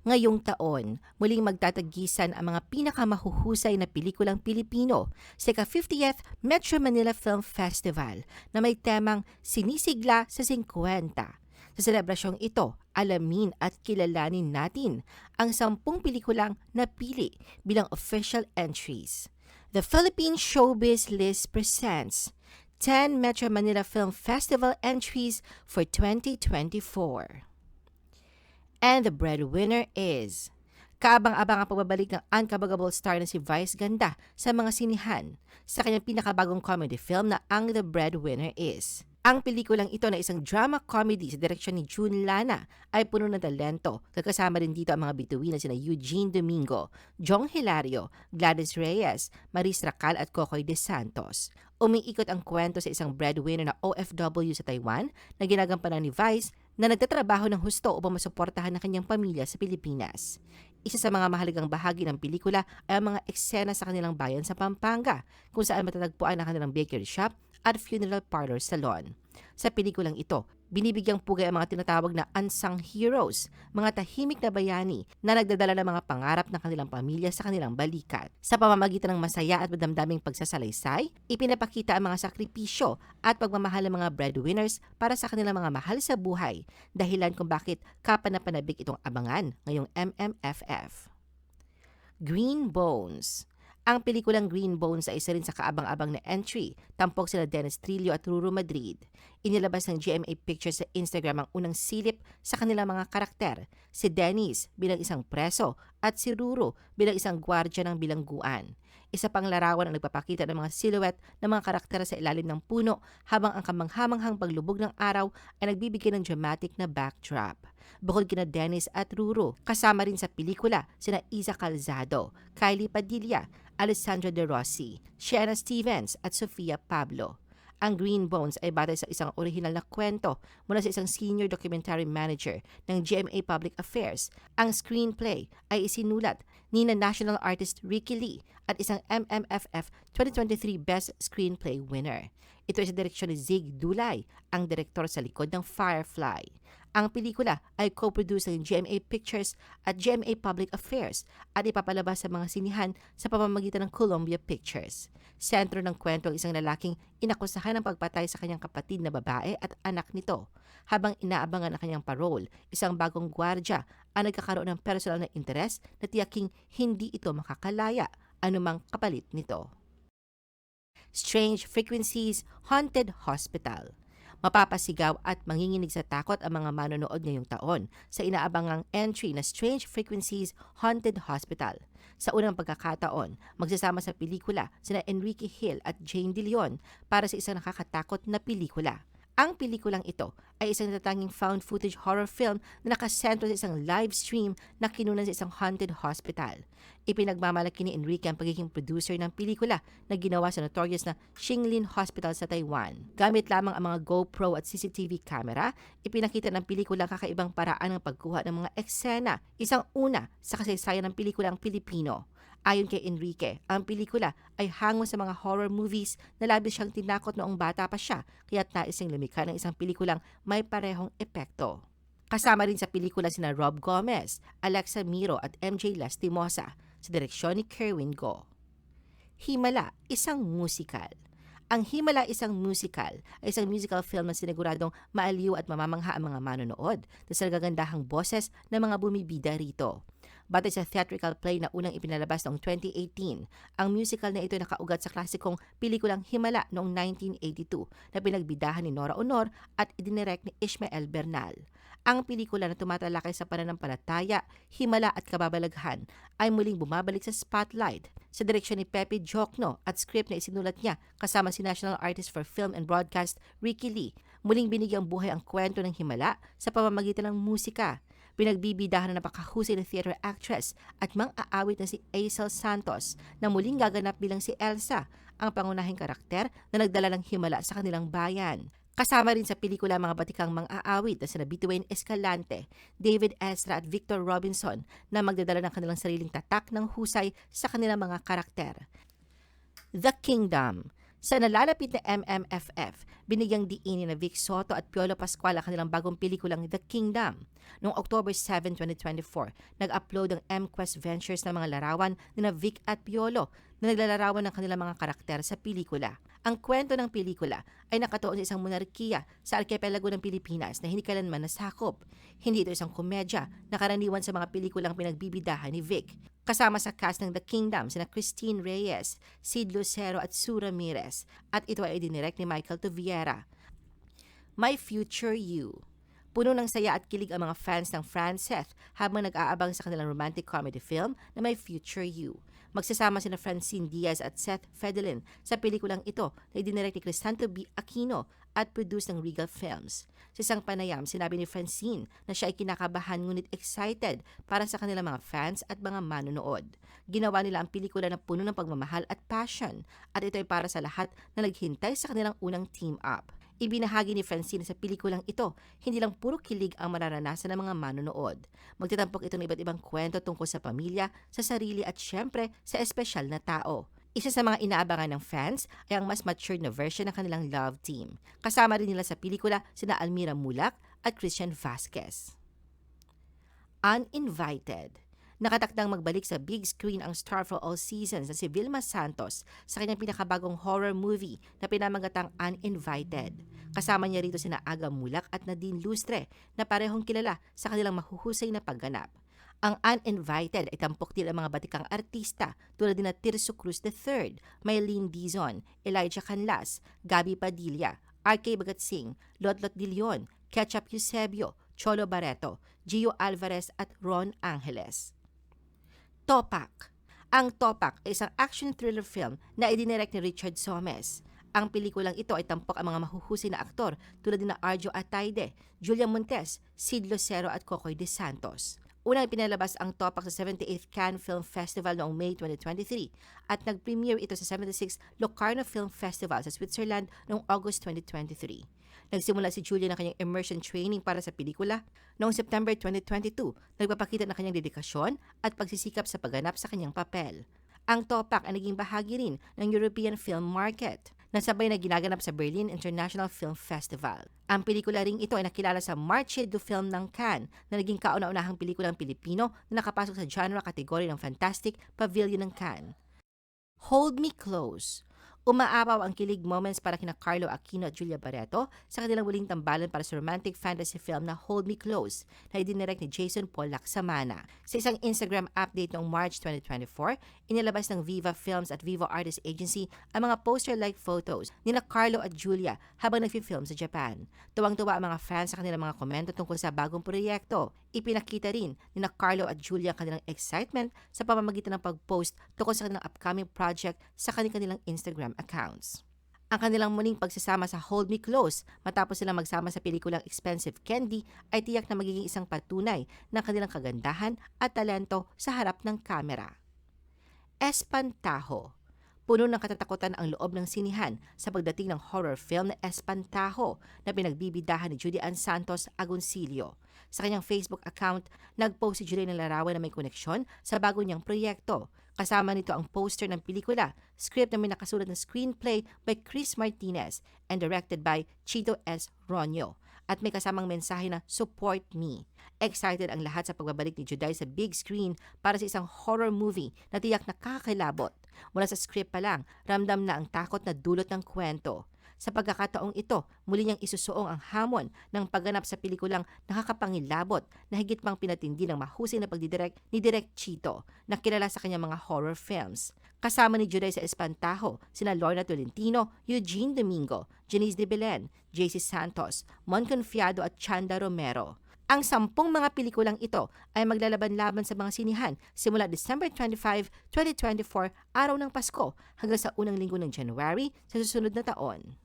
Ngayong taon, muling magtatagisan ang mga pinakamahuhusay na pelikulang Pilipino sa ka-50th Metro Manila Film Festival na may temang Sinisigla sa 50. Sa selebrasyong ito, alamin at kilalanin natin ang sampung pelikulang napili bilang official entries. The Philippine Showbiz List presents 10 Metro Manila Film Festival entries for 2024. And the breadwinner is... Kaabang-abang ang pagbabalik ng unkabagable star na si Vice Ganda sa mga sinihan sa kanyang pinakabagong comedy film na Ang The Breadwinner Is. Ang pelikulang ito na isang drama comedy sa direksyon ni June Lana ay puno ng talento. Kakasama rin dito ang mga bituin na sina Eugene Domingo, Jong Hilario, Gladys Reyes, Maris Racal at Kokoy De Santos. Umiikot ang kwento sa isang breadwinner na OFW sa Taiwan na ginagampanan ni Vice na nagtatrabaho ng husto upang masuportahan ang kanyang pamilya sa Pilipinas. Isa sa mga mahalagang bahagi ng pelikula ay ang mga eksena sa kanilang bayan sa Pampanga, kung saan matatagpuan ang kanilang bakery shop at funeral parlor salon. Sa pelikulang ito, binibigyang pugay ang mga tinatawag na unsung heroes, mga tahimik na bayani na nagdadala ng mga pangarap ng kanilang pamilya sa kanilang balikat. Sa pamamagitan ng masaya at madamdaming pagsasalaysay, ipinapakita ang mga sakripisyo at pagmamahal ng mga breadwinners para sa kanilang mga mahal sa buhay, dahilan kung bakit kapanapanabik itong abangan ngayong MMFF. Green Bones ang pelikulang Green Bones ay isa rin sa kaabang-abang na entry. Tampok sila Dennis Trillo at Ruru Madrid. Inilabas ng GMA Pictures sa Instagram ang unang silip sa kanilang mga karakter. Si Dennis bilang isang preso at si Ruru bilang isang gwardya ng bilangguan. Isa pang larawan ang nagpapakita ng mga silhouette ng mga karakter sa ilalim ng puno habang ang kamanghamanghang paglubog ng araw ay nagbibigay ng dramatic na backdrop. Bukod kina Dennis at Ruru, kasama rin sa pelikula sina Isa Calzado, Kylie Padilla, Alessandra De Rossi, Shanna Stevens at Sofia Pablo. Ang Green Bones ay batay sa isang orihinal na kwento mula sa isang senior documentary manager ng GMA Public Affairs. Ang screenplay ay isinulat ni na national artist Ricky Lee at isang MMFF 2023 Best Screenplay winner. Ito ay sa direksyon ni Zig Dulay, ang direktor sa likod ng Firefly. Ang pelikula ay co-produced ng GMA Pictures at GMA Public Affairs at ipapalabas sa mga sinihan sa pamamagitan ng Columbia Pictures. Sentro ng kwento ang isang lalaking inakusahan ng pagpatay sa kanyang kapatid na babae at anak nito. Habang inaabangan ang kanyang parole, isang bagong gwardya ang nagkakaroon ng personal na interes na tiyaking hindi ito makakalaya anumang kapalit nito. Strange Frequencies Haunted Hospital Mapapasigaw at manginginig sa takot ang mga manonood ngayong taon sa inaabangang entry na Strange Frequencies Haunted Hospital. Sa unang pagkakataon, magsasama sa pelikula sina Enrique Hill at Jane De Leon para sa isang nakakatakot na pelikula. Ang pelikulang ito ay isang natatanging found footage horror film na nakasentro sa isang live stream na kinunan sa isang haunted hospital. Ipinagmamalaki ni Enrique ang pagiging producer ng pelikula na ginawa sa notorious na Xinglin Hospital sa Taiwan. Gamit lamang ang mga GoPro at CCTV camera, ipinakita ng pelikula kakaibang paraan ng pagkuha ng mga eksena, isang una sa kasaysayan ng pelikulang Pilipino. Ayon kay Enrique, ang pelikula ay hango sa mga horror movies na labis siyang tinakot noong bata pa siya kaya't naising lumikha ng isang pelikulang may parehong epekto. Kasama rin sa pelikula sina Rob Gomez, Alexa Miro at MJ Lastimosa sa direksyon ni Kerwin Go. Himala, isang musical. Ang Himala Isang Musical ay isang musical film na siniguradong maaliw at mamamangha ang mga manonood sa gagandahang boses ng mga bumibida rito. Batay sa theatrical play na unang ipinalabas noong 2018, ang musical na ito nakaugat sa klasikong pelikulang Himala noong 1982 na pinagbidahan ni Nora Honor at idinirect ni Ishmael Bernal. Ang pelikula na tumatalakay sa pananampalataya, himala at kababalaghan ay muling bumabalik sa spotlight sa direksyon ni Pepe Jokno at script na isinulat niya kasama si National Artist for Film and Broadcast Ricky Lee. Muling binigyang buhay ang kwento ng himala sa pamamagitan ng musika. Pinagbibidahan na napakahusay na theater actress at mang-aawit na si Aisel Santos na muling gaganap bilang si Elsa, ang pangunahing karakter na nagdala ng himala sa kanilang bayan. Kasama rin sa pelikula mga batikang mang-aawit na sina Bituin Escalante, David Ezra at Victor Robinson na magdadala ng kanilang sariling tatak ng husay sa kanilang mga karakter. The Kingdom Sa nalalapit na MMFF, binigyang diin ni na Vic Soto at Piolo Pascual ang kanilang bagong pelikulang The Kingdom. Noong October 7, 2024, nag-upload ang MQuest Ventures ng mga larawan ni na Vic at Piolo na naglalarawan ng kanilang mga karakter sa pelikula. Ang kwento ng pelikula ay nakatuon sa isang monarkiya sa arkipelago ng Pilipinas na hindi kailanman nasakop. Hindi ito isang komedya na karaniwan sa mga pelikulang pinagbibidahan ni Vic. Kasama sa cast ng The Kingdom sina Christine Reyes, Sid Lucero at Sue Ramirez at ito ay dinirect ni Michael Tuviera. My Future You Puno ng saya at kilig ang mga fans ng Franceth habang nag-aabang sa kanilang romantic comedy film na My Future You. Magsasama sina Francine Diaz at Seth Fedelin sa pelikulang ito na idinirect ni Crisanto B. Aquino at produced ng Regal Films. Sa isang panayam, sinabi ni Francine na siya ay kinakabahan ngunit excited para sa kanilang mga fans at mga manonood. Ginawa nila ang pelikula na puno ng pagmamahal at passion at ito ay para sa lahat na naghintay sa kanilang unang team-up. Ibinahagi ni Francine sa pelikulang ito, hindi lang puro kilig ang mararanasan ng mga manonood. Magtitampok ito ng iba't ibang kwento tungkol sa pamilya, sa sarili at syempre sa espesyal na tao. Isa sa mga inaabangan ng fans ay ang mas matured na version ng kanilang love team. Kasama rin nila sa pelikula sina Almira Mulak at Christian Vasquez. Uninvited Nakatakdang magbalik sa big screen ang star for all seasons na si Vilma Santos sa kanyang pinakabagong horror movie na pinamagatang Uninvited. Kasama niya rito sina Aga Mulak at Nadine Lustre na parehong kilala sa kanilang mahuhusay na pagganap. Ang Uninvited ay tampok ang mga batikang artista tulad din na Tirso Cruz III, Maylene Dizon, Elijah Canlas, Gabi Padilla, R.K. Bagatsing, Lotlot De Leon, Ketchup Eusebio, Cholo Barreto, Gio Alvarez at Ron Angeles. Topak. Ang Topak ay isang action thriller film na idinirect ni Richard Somes. Ang pelikulang ito ay tampok ang mga mahuhusay na aktor tulad ni Arjo Ataide, Julia Montes, Sid Lucero at Cocoy De Santos. Unang pinalabas ang Topak sa 78th Cannes Film Festival noong May 2023 at nag-premiere ito sa 76th Locarno Film Festival sa Switzerland noong August 2023. Nagsimula si Julia ng kanyang immersion training para sa pelikula. Noong September 2022, nagpapakita ng kanyang dedikasyon at pagsisikap sa pagganap sa kanyang papel. Ang Topak ay naging bahagi rin ng European film market na sabay na ginaganap sa Berlin International Film Festival. Ang pelikula ring ito ay nakilala sa Marche du Film ng Cannes na naging kauna-unahang pelikulang Pilipino na nakapasok sa genre kategory ng Fantastic Pavilion ng Cannes. Hold Me Close Umaapaw ang kilig moments para kina Carlo Aquino at Julia Barreto sa kanilang muling tambalan para sa romantic fantasy film na Hold Me Close na idinirect ni Jason Paul Laksamana. Sa isang Instagram update noong March 2024, inilabas ng Viva Films at Viva Artist Agency ang mga poster-like photos ni na Carlo at Julia habang nagfi-film sa Japan. Tuwang-tuwa ang mga fans sa kanilang mga komento tungkol sa bagong proyekto. Ipinakita rin ni na Carlo at Julia ang kanilang excitement sa pamamagitan ng pag-post tungkol sa kanilang upcoming project sa kanilang Instagram accounts. Ang kanilang muling pagsasama sa Hold Me Close matapos silang magsama sa pelikulang Expensive Candy ay tiyak na magiging isang patunay ng kanilang kagandahan at talento sa harap ng kamera. Espantajo Puno ng katatakutan ang loob ng sinihan sa pagdating ng horror film na Espantajo na pinagbibidahan ni Judy Ann Santos Agoncillo. Sa kanyang Facebook account, nagpost si Judy ng larawan na may koneksyon sa bago niyang proyekto. Kasama nito ang poster ng pelikula, script na may nakasulat ng screenplay by Chris Martinez and directed by Chito S. Ronyo at may kasamang mensahe na Support Me. Excited ang lahat sa pagbabalik ni Juday sa big screen para sa isang horror movie na tiyak na kakilabot. Mula sa script pa lang, ramdam na ang takot na dulot ng kwento. Sa pagkakataong ito, muli niyang isusuong ang hamon ng pagganap sa pelikulang nakakapangilabot na higit pang pinatindi ng mahusay na pagdidirect ni Direk Chito na kilala sa kanyang mga horror films. Kasama ni Juday sa Espantajo, sina Lorna Tolentino, Eugene Domingo, Janice de Belen, JC Santos, Mon Confiado at Chanda Romero. Ang sampung mga pelikulang ito ay maglalaban-laban sa mga sinihan simula December 25, 2024, araw ng Pasko, hanggang sa unang linggo ng January sa susunod na taon.